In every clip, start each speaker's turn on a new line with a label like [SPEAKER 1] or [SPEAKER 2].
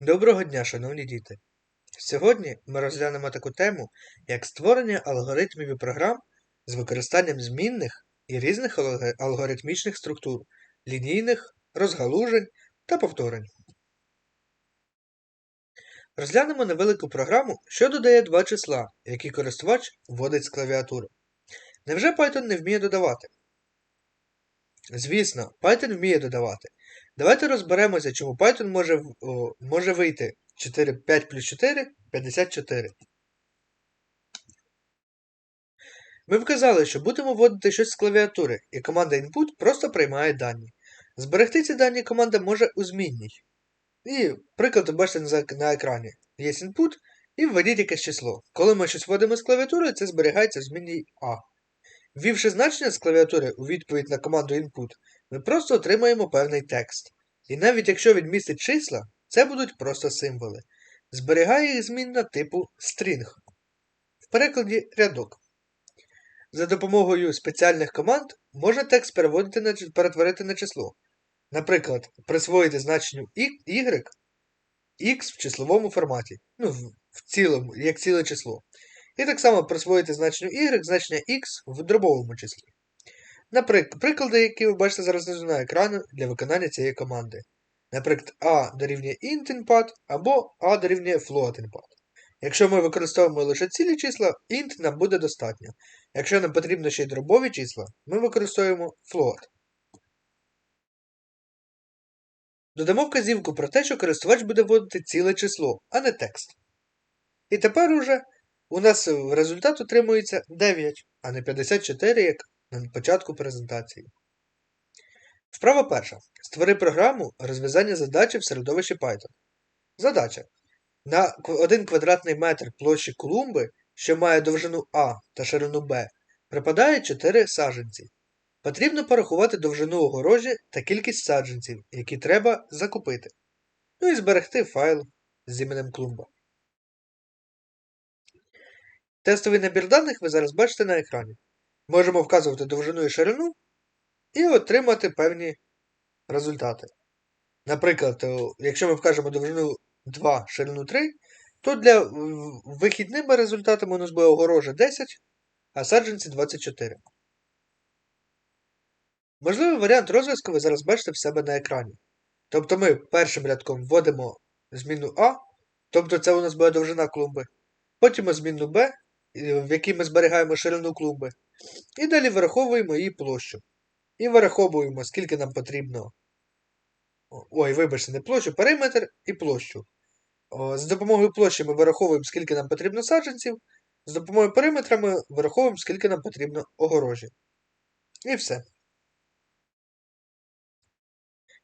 [SPEAKER 1] Доброго дня, шановні діти! Сьогодні ми розглянемо таку тему, як створення алгоритмів і програм з використанням змінних і різних алгоритмічних структур, лінійних, розгалужень та повторень. Розглянемо невелику програму, що додає два числа, які користувач вводить з клавіатури. Невже Python не вміє додавати? Звісно, Python вміє додавати. Давайте розберемося, чому Python може, о, може вийти 4, 5 плюс 4 54. Ми вказали, що будемо вводити щось з клавіатури, і команда input просто приймає дані. Зберегти ці дані команда може у змінній. І приклад бачите на, на екрані. Є input і введіть якесь число. Коли ми щось вводимо з клавіатури, це зберігається в змінній A. Ввівши значення з клавіатури у відповідь на команду input, ми просто отримаємо певний текст. І навіть якщо він містить числа, це будуть просто символи. Зберігає їх змінна типу string. В перекладі рядок. За допомогою спеціальних команд можна текст переводити на, перетворити на число. Наприклад, присвоїти значенню y, x в числовому форматі, ну, в, цілому, як ціле число. І так само присвоїти значенню y значення x в дробовому числі. Наприклад, приклади, які ви бачите зараз внизу на екрані для виконання цієї команди. Наприклад, a дорівнює int input або a дорівнює float input. Якщо ми використовуємо лише цілі числа, int нам буде достатньо. Якщо нам потрібно ще й дробові числа, ми використовуємо float. Додамо вказівку про те, що користувач буде вводити ціле число, а не текст. І тепер уже у нас результат отримується 9, а не 54, як на початку презентації. Вправа перша. Створи програму розв'язання задачі в середовищі Python. Задача. На 1 квадратний метр площі клумби, що має довжину А та ширину Б, припадає 4 саджанці. Потрібно порахувати довжину огорожі та кількість саджанців, які треба закупити. Ну і зберегти файл з іменем клумба. Тестовий набір даних ви зараз бачите на екрані. Можемо вказувати довжину і ширину і отримати певні результати. Наприклад, е, якщо ми вкажемо довжину 2, ширину 3, то для е, вихідними результатами у нас буде огорожа 10, а саджанці 24. Можливий варіант розв'язку ви зараз бачите в себе на екрані. Тобто ми першим рядком вводимо зміну А, тобто це у нас буде довжина клумби. Потім зміну Б, в якій ми зберігаємо ширину клумби. І далі вираховуємо її площу. І вираховуємо, скільки нам потрібно. Ой, вибачте, не площу, периметр і площу. З допомогою площі ми вираховуємо, скільки нам потрібно саджанців. З допомогою периметра ми вираховуємо, скільки нам потрібно огорожі. І все.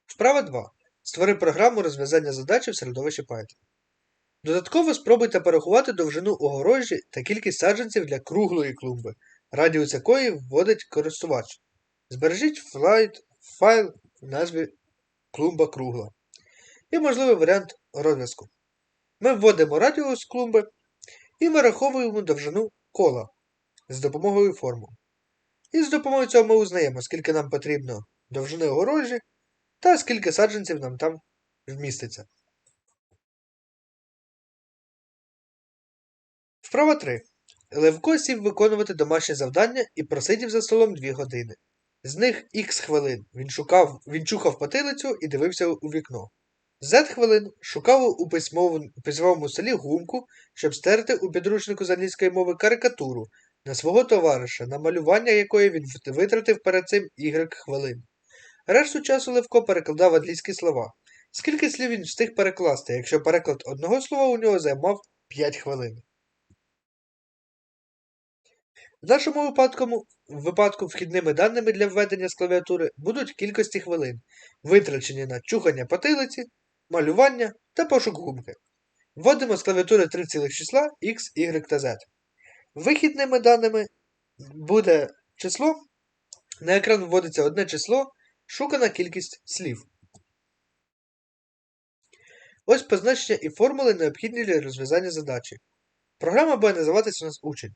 [SPEAKER 1] Вправа 2. Створи програму розв'язання задачі в середовищі Python. Додатково спробуйте порахувати довжину огорожі та кількість саджанців для круглої клумби, радіус якої вводить користувач. Збережіть файл в назві клумба кругла. І можливий варіант розв'язку. Ми вводимо радіус клумби і вираховуємо довжину кола з допомогою формул. І з допомогою цього ми узнаємо, скільки нам потрібно довжини огорожі та скільки саджанців нам там вміститься. Вправа 3. Левко сів виконувати домашнє завдання і просидів за столом 2 години. З них х хвилин він шукав, він чухав потилицю і дивився у вікно. Z хвилин шукав у письмовому, письмовому столі гумку, щоб стерти у підручнику з англійської мови карикатуру на свого товариша, на малювання якої він витратив перед цим y хвилин. Решту часу Левко перекладав англійські слова. Скільки слів він встиг перекласти, якщо переклад одного слова у нього займав 5 хвилин? В нашому випадку, випадку вхідними даними для введення з клавіатури будуть кількості хвилин, витрачені на чухання потилиці, малювання та пошук гумки. Вводимо з клавіатури три цілих числа x, y та z. Вихідними даними буде число. На екран вводиться одне число, шукана кількість слів. Ось позначення і формули необхідні для розв'язання задачі. Програма буде називатися у нас учень.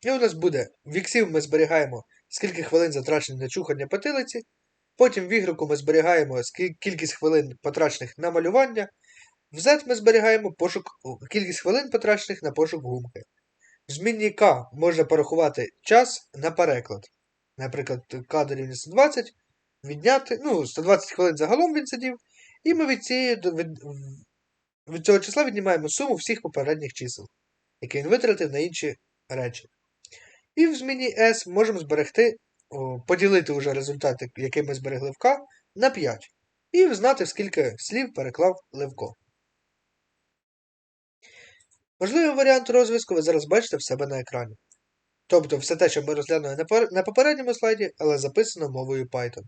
[SPEAKER 1] І у нас буде в іксів ми зберігаємо, скільки хвилин затрачено на чухання потилиці. Потім в ігроку ми зберігаємо кількість хвилин потрачених на малювання. В Z ми зберігаємо пошук, кількість хвилин, потрачених на пошук гумки. В змінній K можна порахувати час на переклад. Наприклад, K дорівнює 120, відняти, ну, 120 хвилин загалом він сидів, і ми від, цієї, від, від цього числа віднімаємо суму всіх попередніх чисел, які він витратив на інші речі. І в зміні S можемо зберегти, поділити вже результати, які ми зберегли в K, на 5. І знати, скільки слів переклав Левко. Можливий варіант розв'язку ви зараз бачите в себе на екрані. Тобто все те, що ми розглянули на попередньому слайді, але записано мовою Python.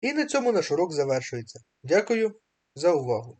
[SPEAKER 1] І на цьому наш урок завершується. Дякую за увагу!